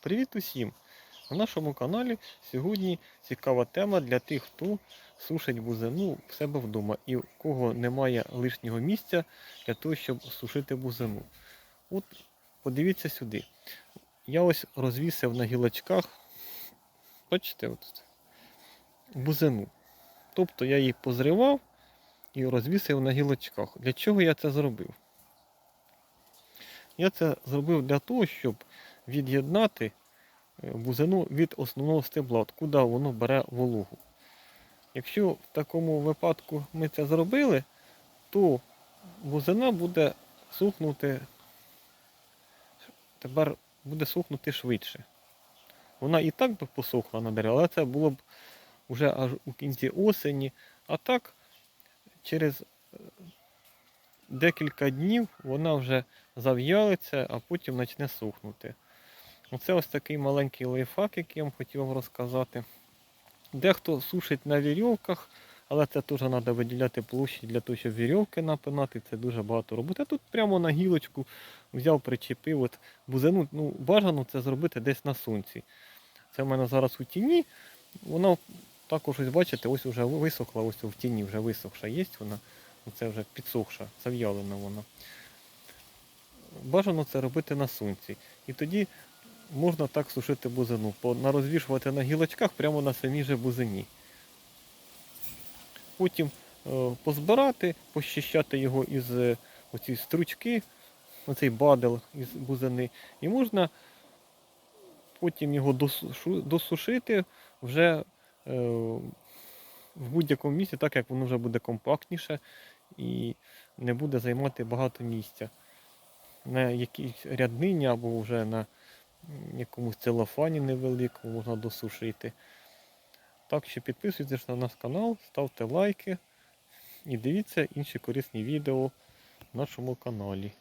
Привіт усім! На нашому каналі сьогодні цікава тема для тих, хто сушить бузину в себе вдома і у кого немає лишнього місця для того, щоб сушити бузину. От подивіться сюди. Я ось розвісив на гілочках, бачите, от, бузину. Тобто я її позривав і розвісив на гілочках. Для чого я це зробив? Я це зробив для того, щоб від'єднати е, бузину від основного стебла, откуда воно бере вологу. Якщо в такому випадку ми це зробили, то бузина буде сухнути, тепер буде сухнути швидше. Вона і так би посохла на дереві, але це було б вже аж у кінці осені. А так, через е, декілька днів вона вже зав'ялиться, а потім почне сухнути. Оце ось такий маленький лайфхак, який я вам хотів вам розказати. Дехто сушить на вірьовках, але це теж треба виділяти площі для того, щоб вірьовки напинати. Це дуже багато роботи. А тут прямо на гілочку взяв, причепив. От бузину, ну, бажано це зробити десь на сонці. Це в мене зараз у тіні. Вона також, ось бачите, ось вже висохла, ось в тіні вже висохша є вона. Це вже підсохша, зав'ялена вона. Бажано це робити на сонці. І тоді можна так сушити бузину, нарозвішувати на гілочках прямо на самій же бузині. Потім е, позбирати, пощищати його із е, оці стручки, оцей бадел із бузини. І можна потім його досушити вже е, в будь-якому місці, так як воно вже буде компактніше і не буде займати багато місця. На якійсь ряднині або вже на якомусь целофані невеликому можна досушити. Так що підписуйтесь на наш канал, ставте лайки і дивіться інші корисні відео в нашому каналі.